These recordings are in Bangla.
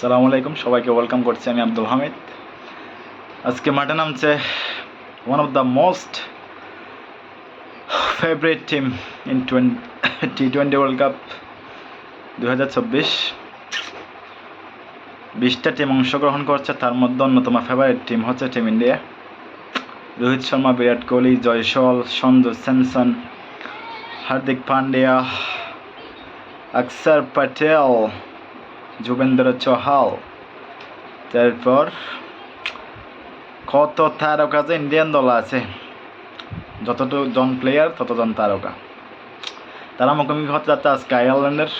সালামু আলাইকুম, সবাইকে ওয়েলকাম করছি আমি আব্দুল হামিদ। আজকে মাঠে নামছে one of the most favourite team in T twenty world cup দু হাজার চব্বিশ। বিশটা টিম অংশগ্রহণ করছে, তার মধ্যে অন্যতম ফেভারিট টিম হচ্ছে টিম ইন্ডিয়া রোহিত শর্মা, বিরাট কোহলি জয়সল সঞ্জু স্যামসন, হার্দিক পান্ডিয়া অক্ষর প্যাটেল যুবেন্দ্র চহাল তারপর কত তারকা যে ইন্ডিয়ান দল আছে। যতটুকু জন প্লেয়ার ততজন তারকা। তারা মুখোমুখি হতে যাচ্ছে আজকে আয়ারল্যান্ডের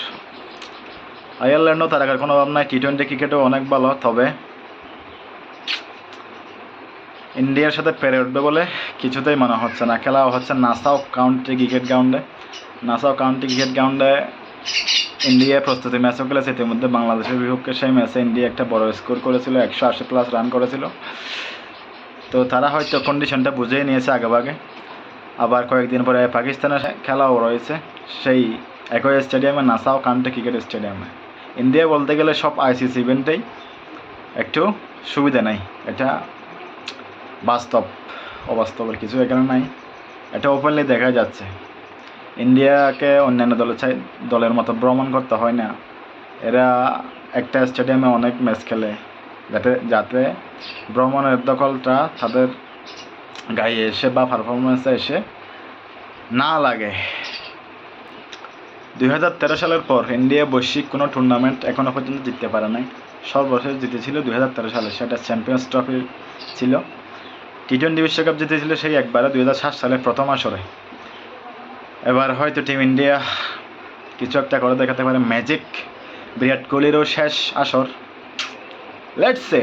আয়ারল্যান্ডও তারকার কোনো অভাব নাই। টি টোয়েন্টি ক্রিকেটও অনেক ভালো, তবে ইন্ডিয়ার সাথে পেরে উঠবে বলে কিছুতেই মনে হচ্ছে না। খেলা হচ্ছে নাসাও কাউন্টি ক্রিকেট গ্রাউন্ডে নাসাও কাউন্টি ক্রিকেট গ্রাউন্ডে ইন্ডিয়া প্রস্তুতি ম্যাচও খেলেছে। ইতিমধ্যে বাংলাদেশের বিপক্ষে সেই ম্যাচে ইন্ডিয়া একটা বড় স্কোর করেছিল, একশো আশি প্লাস রান করেছিল। তো তারা হয়তো কন্ডিশনটা বুঝেই নিয়েছে আগেভাগে। আবার কয়েকদিন পরে পাকিস্তানের খেলাও রয়েছে। সেই একই স্টেডিয়ামে নাসাও কান্টে ক্রিকেট স্টেডিয়ামে ইন্ডিয়া বলতে গেলে সব আইসিসি ইভেন্টেই একটু সুবিধা নেই। এটা বাস্তব, অবাস্তবের কিছু এখানে নাই। এটা ওপেনলি দেখা যাচ্ছে। ইন্ডিয়াকে অন্যান্য দলের চাই, দলের মতো ভ্রমণ করতে হয় না। এরা একটা স্টেডিয়ামে অনেক ম্যাচ খেলে, যাতে যাতে ভ্রমণের দখলটা তাদের গায়ে এসে বা পারফরমেন্সে এসে না লাগে। দুই হাজার তেরো সালের পর ইন্ডিয়া বৈশ্বিক কোনো টুর্নামেন্ট এখনও পর্যন্ত জিততে পারে নাই। সর্বশেষ জিতেছিল দুই হাজার তেরো সালে, সেটা চ্যাম্পিয়ন্স ট্রফি ছিল। টি টোয়েন্টি বিশ্বকাপ জিতেছিল সেই একবারে দুই হাজার সাত সালে প্রথম আসরে। এবার হয়তো টিম ইন্ডিয়া কিছু একটা করে দেখাতে পারে ম্যাজিক বিরাট কোহলিরও শেষ আসর। Let's say